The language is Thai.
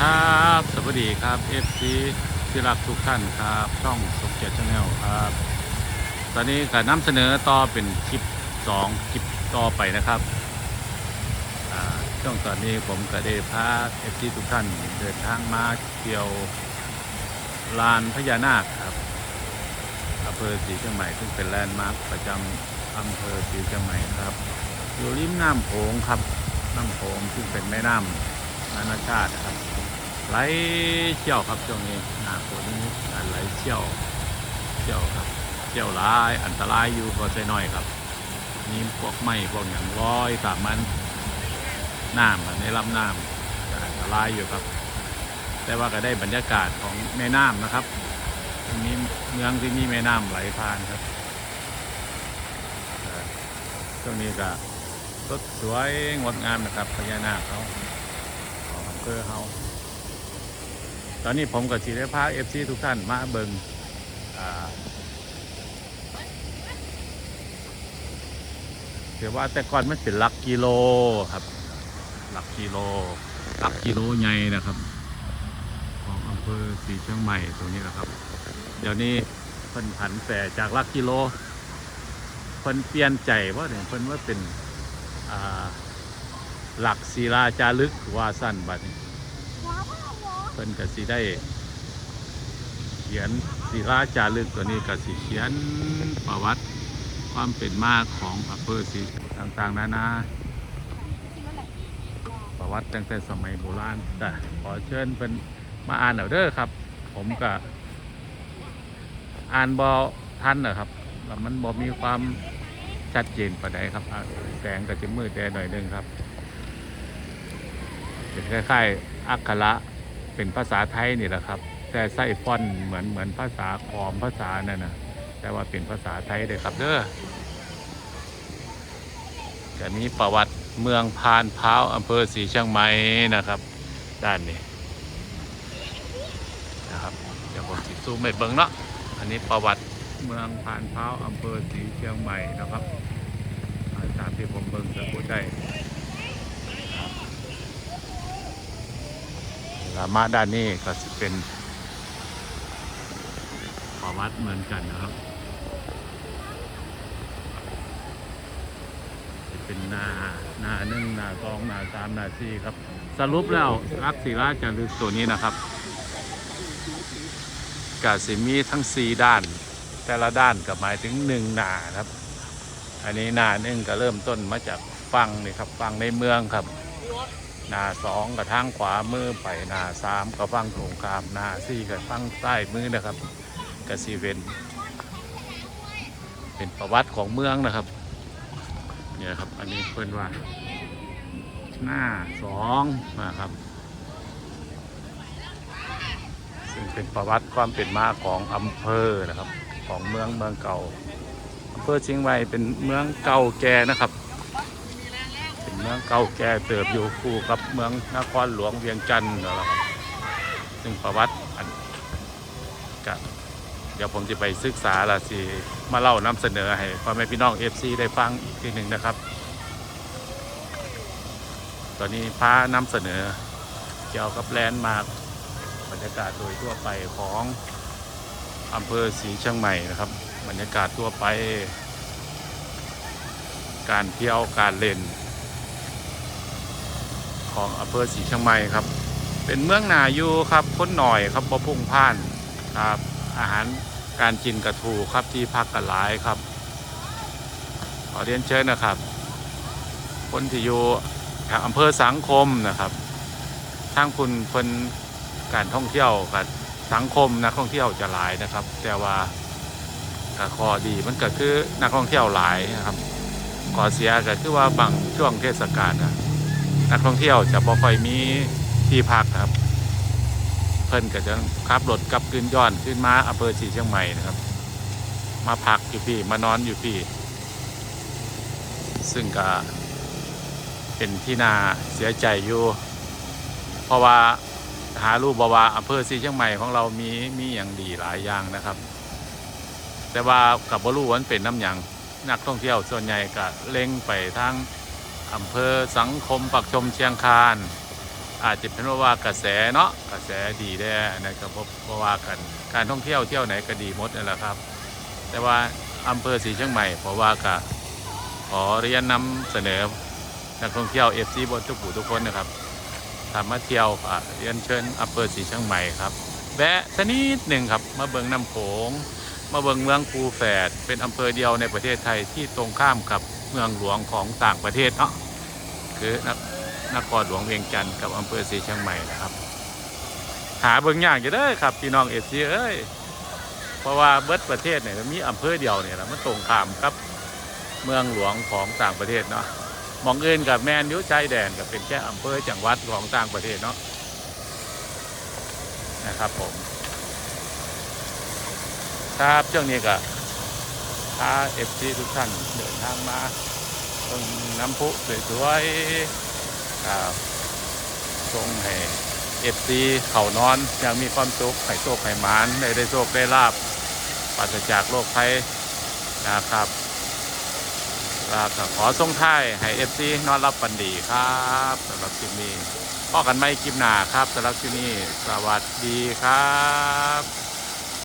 ครับ สวัสดีครับ FC ที่รักทุกท่านครับ ช่องสมเกียรติชาแนลครับ ตอนนี้ก็นำเสนอต่อเป็นคลิป2คลิปต่อไปนะครับช่วงตอนนี้ผมก็ได้พา FC ทุกท่านเดินทางมาเที่ยวลานพญานาคครับอำเภอศรีเชียงใหม่ซึ่งเป็นแลนด์มาร์คประจำอำเภอศรีเชียงใหม่ครับ อยู่ริมน้ำโขงครับน้ำโขงซึ่งเป็นแม่น้ำนานาชาตินะครับ ไหลเชี่ยวครับช่วงนี้หน้าฝนอันไหลเชี่ยวเชี่ยวครับเชี่ยวร้ายอันตรายอยู่ก็ใส่น้อยครับมีพวกไม้พวกอย่างลอยตามมันน้ำอะในลำน้ำอันตรายอยู่ครับ แต่ว่าก็ได้บรรยากาศของแม่น้ำนะครับมีเมืองที่มีแม่น้ำไหลผ่านครับช่วงนี้ก็รถสวยงดงามนะครับพญานาคเขาของอำเภอเขา ตอนนี้ผมกับสีได้พาเอฟซีทุกท่านมาเบิงเดี๋ยวว่าแต่ก่อนมันเป็นหลักกิโลครับ หลักกิโล หลักกิโลใหญ่นะครับ ของอำเภอสีเชียงใหม่ตรงนี้นะครับ เดี๋ยวนี้เพิ่นผันแปรจากหลักกิโลเพิ่นเปลี่ยนใจว่าเนี่ยเพิ่นว่าเป็นหลักศิลาจารึกว่าสั้นบัดนี้ พิ่นก็สิได้ เขียนศิลาจารึกตัวนี้ก็สิเขียนประวัติความเป็นมาของอำเภอศรีต่างๆนานาประวัติตั้งแต่สมัยโบราณแต่ขอเชิญเพิ่นมาอ่านเอาเด้อครับ ผมก็อ่านบอทันนะครับแล้วมันบอมีความชัดเจนประใดครับ แสงก็จะมืดแดหน่อยนึงครับเป็นคล้ายๆอักขระ เป็นภาษาไทยนี่แหละครับ แต่ใส่ฟอนต์เหมือนเหมือนภาษาขอมภาษานั่นนะแต่ว่าเป็นภาษาไทยเลยครับเด้อจะมีประวัติเมืองพานพร้าวอำเภอศรีเชียงใหม่นะครับ ด้านนี้นะครับเดี๋ยวผมจิซูมไม่เบิ่งเนาะอันนี้ประวัติเมืองพานพร้าวอำเภอศรีเชียงใหม่นะครับอ่าตามที่ผมเบิ่งจะพูดได้ สามาด้านนี้ก็จะเป็นประวัติเหมือนกันนะครับ จะเป็นนานาหนึ่งนาสองนาสามนาสี่ครับ สรุปแล้วรักศิราจารึกตัวนี้นะครับกาสิมีทั้งสี่ด้าน แต่ละด้านก็หมายถึงหนึ่งนาครับ อันนี้นาหนึ่งก็เริ่มต้นมาจากฟังนี่ครับฟังในเมืองครับ หนาสองกับทางขวามือไปหนาสามกับฟังตรงข้ามหนาสี่กับฟังใต้มือนะครับกสีเวนเป็นประวัติของเมืองนะครับเนี่ยครับอันนี้เพิ่นว่า หน้าสองนะครับซึ่งเป็นประวัติความเป็นมาของอำเภอนะครับ ของเมืองเมืองเก่าอำเภอเชียงใหม่เป็นเมืองเก่าแก่นะครับ มืองเก่าแก่เติบอยู่คู่กับเมืองนครหลวงเวียงจันทร์นั่นแหละครับซึ่งประวัติอันกะเดี๋ยวผมจะไปศึกษาละสิมาเล่านำเสนอให้พ่อแม่พี่น้องเอฟซีได้ฟังอีกทีหนึ่งนะครับ ตอนนี้พานำเสนอเกี่ยวกับแลนด์มาร์คบรรยากาศโดยทั่วไปของอำเภอศรีเชียงใหม่นะครับ บรรยากาศทั่วไป การเที่ยวการเล่น ของอำเภอศรีเชียงใหม่ครับ เป็นเมืองนาอยู่ครับคนหน่อยครับบ่พุ่งพ่านครับอาหารการกินกระถูครับที่พักกันหลายครับ ขอเรียนเชิญนะครับ คนที่อยู่ทางอำเภอสังคมนะครับทางคุณเพิ่นการท่องเที่ยวกับสังคมนักท่องเที่ยวจะหลายนะครับ แต่ว่าข้อดีมันก็คือนักท่องเที่ยวหลายนะครับข้อเสียก็คือว่าบางช่วงเทศกาลนะ นักท่องเที่ยวจะบ่ค่อยมีที่พักครับ เพิ่นก็จะขับรถกลับขึ้นย้อนขึ้นมาอำเภอศรีเชียงใหม่นะครับ มาพักอยู่พี่มานอนอยู่พี่ ซึ่งก็เป็นที่น่าเสียใจอยู่ เพราะว่าหารูปบว่าอำเภอศรีเชียงใหม่ของเรามีมีอย่างดีหลายอย่างนะครับ แต่ว่ากับบรูวันเป็นน้ำอย่างนักท่องเที่ยวส่วนใหญ่ก็เล็งไปทาง อำเภอสังคมปักชมเชียงคาน อาจจะเป็นเพราว่ากระแสเนาะกระแสดีแน่นะครับเพราะเพราะว่ากันการท่องเที่ยวเที่ยวไหนก็ดีหมดนั่นแหละครับ แต่ว่าอำเภอศรีเชียงใหม่เพราะว่ากะขอเรียนนำเสนอนักท่องเที่ยวเอฟซีบนทุกผู้ทุกคนนะครับทำมาเที่ยวอะเรียนเชิญอำเภอศรีเชียงใหม่ครับแวะสักนิดหนึ่งครับมาเบิงน้ำโขงมาเบิงเมืองภูแฝดเป็นอำเภอเดียวในประเทศไทยที่ตรงข้ามกับ เมืองหลวงของต่างประเทศเนาะคือนนครหลวงเวียงจันทร์กับอำเภอศรีเชียงใหม่นะครับ หาเบิงอย่างอยู่เด้ครับพี่น้องเอฟซีเอ้ยเพราะว่าเบิดประเทศเนี่ยมีอำเภอเดียวเนี่ยแหละมันตรงข้ามกับเมืองหลวงของต่างประเทศเนาะมองอื่นกับแมนยุชายแดนกับเป็นแค่อำเภอจังหวัดของต่างประเทศเนาะนะครับผม ครับช่วงนี้ก็ พาเอฟซีทุกท่านเดินทางมาเบิ่งน้ำพุสวยๆครับทรงให้เอฟซีเขานอนย่างมีความสุขไข่โชคไข่หมานได้ได้โชคได้ลาบปราศจากโรคภัยนะครับล้วก็ขอส่งท้ายให้เอฟซีนอนรับฝันดีครับสำหรับคลิปนี้พ่อกันไม่คลิปหนาครับสำหรับคลิปนี้สวัสดีครับ